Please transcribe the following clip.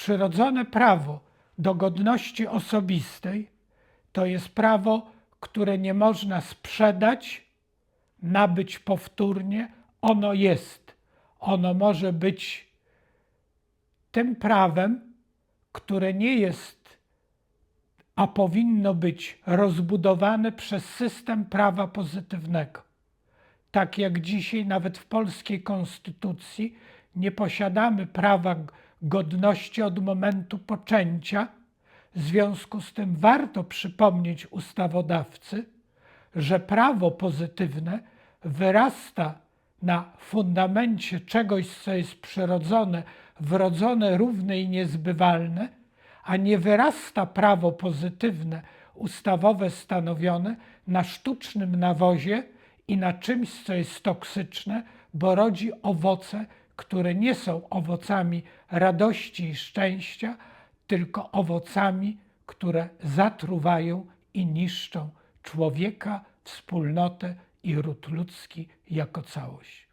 Przyrodzone prawo do godności osobistej to jest prawo, które nie można sprzedać, nabyć powtórnie. Ono jest. Ono może być tym prawem, które nie jest, a powinno być rozbudowane przez system prawa pozytywnego. Tak jak dzisiaj nawet w polskiej konstytucji nie posiadamy prawa godności od momentu poczęcia, w związku z tym warto przypomnieć ustawodawcy, że prawo pozytywne wyrasta na fundamencie czegoś, co jest przyrodzone, wrodzone, równe i niezbywalne, a nie wyrasta prawo pozytywne, ustawowe stanowione na sztucznym nawozie i na czymś, co jest toksyczne, bo rodzi owoce, które nie są owocami radości i szczęścia, tylko owocami, które zatruwają i niszczą człowieka, wspólnotę i ród ludzki jako całość.